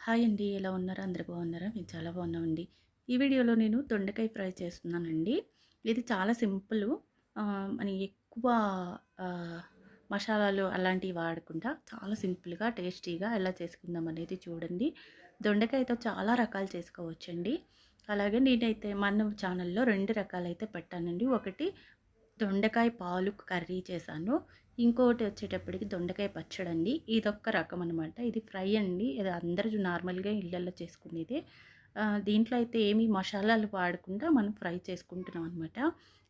Hi అండి ఎలా ఉన్నారు? అందరు బాగున్నారా? మేము చాలా బాగున్నామండి. ఈ వీడియోలో నేను దొండకాయ ఫ్రై చేస్తున్నానండి. ఇది చాలా సింపుల్. అని ఎక్కువ మసాలాలు అలాంటివి వాడకుండా చాలా సింపుల్గా టేస్టీగా ఎలా చేసుకుందాం అనేది చూడండి. దొండకాయతో చాలా రకాలు చేసుకోవచ్చండి. అలాగే నేనైతే మన ఛానల్లో రెండు రకాలైతే పెట్టానండి. ఒకటి దొండకాయ పాలు కర్రీ చేశాను. ఇంకోటి వచ్చేటప్పటికి దొండకాయ పచ్చడి అండి ఇదొక్క రకం అనమాట ఇది ఫ్రై అండి. ఇది అందరూ నార్మల్గా ఇళ్ళల్లో చేసుకునేది. దీంట్లో అయితే ఏమి మసాలాలు వాడకుండా మనం ఫ్రై చేసుకుంటున్నాం అనమాట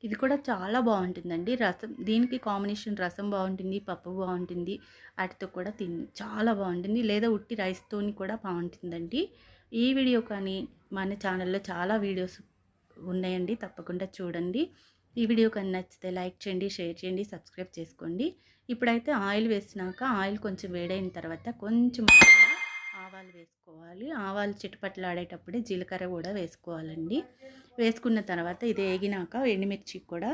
ఇది కూడా చాలా బాగుంటుందండి. రసం దీనికి కాంబినేషన్ రసం బాగుంటుంది పప్పు బాగుంటుంది. వాటితో కూడా తిన్ చాలా బాగుంటుంది. లేదా ఉట్టి రైస్తోని కూడా బాగుంటుందండి. ఈ వీడియో కానీ మన ఛానల్లో చాలా వీడియోస్ ఉన్నాయండి. తప్పకుండా చూడండి. ఈ వీడియో కానీ నచ్చితే లైక్ చేయండి షేర్ చేయండి సబ్స్క్రైబ్ చేసుకోండి. ఇప్పుడైతే ఆయిల్ వేసినాక ఆయిల్ కొంచెం వేడైన తర్వాత కొంచెం ఆవాలు వేసుకోవాలి. ఆవాలు చిటపట్లాడేటప్పుడే జీలకర్ర కూడా వేసుకోవాలండి. వేసుకున్న తర్వాత ఇది వేగినాక ఎండుమిర్చి కూడా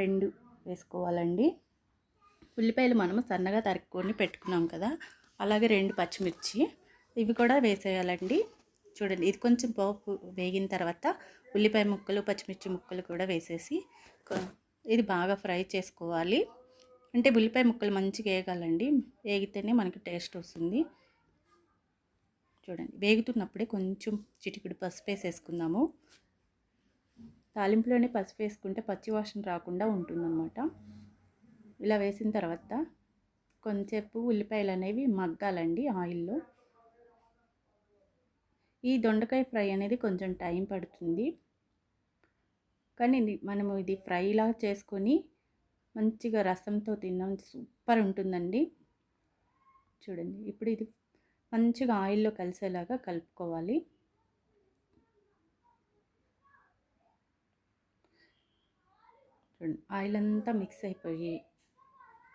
రెండు వేసుకోవాలండి. ఉల్లిపాయలు మనము సన్నగా తరుక్కొని పెట్టుకున్నాం కదా అలాగే రెండు పచ్చిమిర్చి ఇవి కూడా వేసేయాలండి. చూడండి ఇది కొంచెం పోపు వేగిన తర్వాత ఉల్లిపాయ ముక్కలు పచ్చిమిర్చి ముక్కలు కూడా వేసేసి ఇది బాగా ఫ్రై చేసుకోవాలి. అంటే ఉల్లిపాయ ముక్కలు మంచిగా వేగాలండి. వేగితేనే మనకి టేస్ట్ వస్తుంది. చూడండి వేగుతున్నప్పుడే కొంచెం చిటికెడు పసుపు వేసేసుకుందాము. తాలింపులోనే పసుపు వేసుకుంటే పచ్చి వాసన రాకుండా ఉంటుందన్నమాట. ఇలా వేసిన తర్వాత కొంచెంసేపు ఉల్లిపాయలు అనేవి మగ్గాలండి ఆయిల్లో. ఈ దొండకాయ ఫ్రై అనేది కొంచెం టైం పడుతుంది. కానీ మనము ఇది ఫ్రైలా చేసుకొని మంచిగా రసంతో తిన్నాం. సూపర్ ఉంటుందండి. చూడండి ఇప్పుడు ఇది మంచిగా ఆయిల్లో కలిసేలాగా కలుపుకోవాలి. చూడండి ఆయిల్ అంతా మిక్స్ అయిపోయి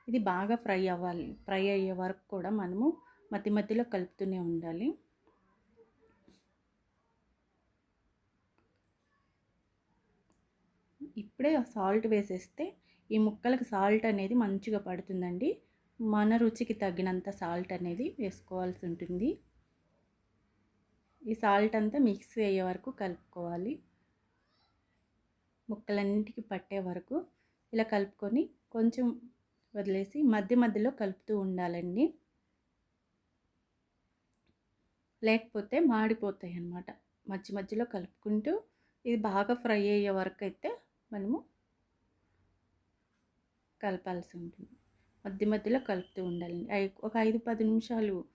ఇది బాగా ఫ్రై అవ్వాలి ఫ్రై అయ్యే వరకు కూడా మనము మధ్య మధ్యలో కలుపుతూనే ఉండాలి. ఇప్పుడే సాల్ట్ వేసేస్తే ఈ ముక్కలకు సాల్ట్ అనేది మంచిగా పడుతుందండి. మన రుచికి తగినంత సాల్ట్ అనేది వేసుకోవాల్సి ఉంటుంది. ఈ సాల్ట్ అంతా మిక్స్ అయ్యే వరకు కలుపుకోవాలి. ముక్కలన్నిటికీ పట్టే వరకు ఇలా కలుపుకొని కొంచెం వదిలేసి మధ్య మధ్యలో కలుపుతూ ఉండాలండి. లేకపోతే మాడిపోతాయి అన్నమాట మధ్య మధ్యలో కలుపుకుంటూ ఇది బాగా ఫ్రై అయ్యే వరకు అయితే మనము కలపాల్సి ఉంటుంది. మధ్య మధ్యలో కలుపుతూ ఉండాలి. ఐ- ఒక ఐదు పది నిమిషాలు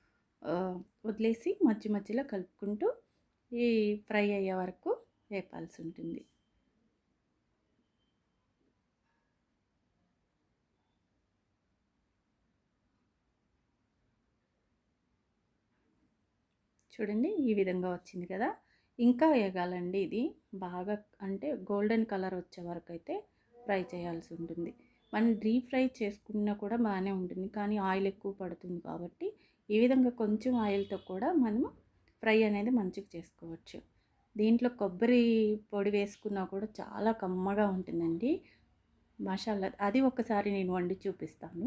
వదిలేసి మధ్య మధ్యలో కలుపుకుంటూ ఈ ఫ్రై అయ్యే వరకు వేపాల్సి ఉంటుంది. చూడండి ఈ విధంగా వచ్చింది కదా? ఇంకా వేగాలండి ఇది. బాగా అంటే గోల్డెన్ కలర్ వచ్చే వరకు అయితే ఫ్రై చేయాల్సి ఉంటుంది. మనం డీప్ ఫ్రై చేసుకున్నా కూడా బాగానే ఉంటుంది. కానీ ఆయిల్ ఎక్కువ పడుతుంది కాబట్టి ఈ విధంగా కొంచెం ఆయిల్తో కూడా మనము ఫ్రై అనేది మంచిగా చేసుకోవచ్చు. దీంట్లో కొబ్బరి పొడి వేసుకున్నా కూడా చాలా కమ్మగా ఉంటుందండి. మసాలా అది ఒకసారి నేను వండి చూపిస్తాను.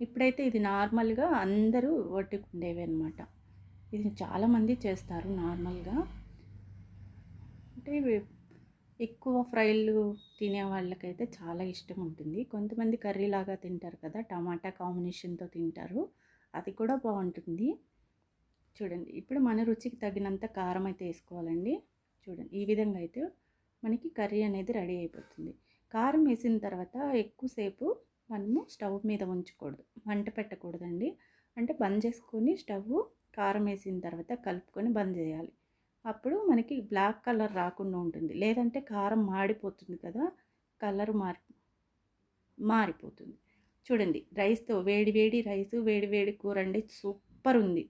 ఇప్పుడైతే ఇది నార్మల్గా అందరూ వట్టుకుండేవి అనమాట ఇది చాలామంది చేస్తారు నార్మల్గా. అంటే ఎక్కువ ఫ్రైలు తినే వాళ్ళకైతే చాలా ఇష్టం ఉంటుంది. కొంతమంది కర్రీ లాగా తింటారు కదా టమాటా కాంబినేషన్తో తింటారు. అది కూడా బాగుంటుంది. చూడండి ఇప్పుడు మన రుచికి తగినంత కారం అయితే వేసుకోవాలండి. చూడండి ఈ విధంగా అయితే మనకి కర్రీ అనేది రెడీ అయిపోతుంది. కారం వేసిన తర్వాత ఎక్కువసేపు మనము స్టవ్ మీద ఉంచకూడదు మంట పెట్టకూడదండి. అంటే బంద్ చేసుకొని స్టవ్ కారం వేసిన తర్వాత కలుపుకొని బంద్ చేయాలి. అప్పుడు మనకి బ్లాక్ కలర్ రాకుండా ఉంటుంది. లేదంటే కారం మాడిపోతుంది కదా కలర్ మారి మారిపోతుంది. చూడండి రైస్తో వేడి వేడి రైస్ వేడి వేడి కూర అండి సూపర్ ఉంది.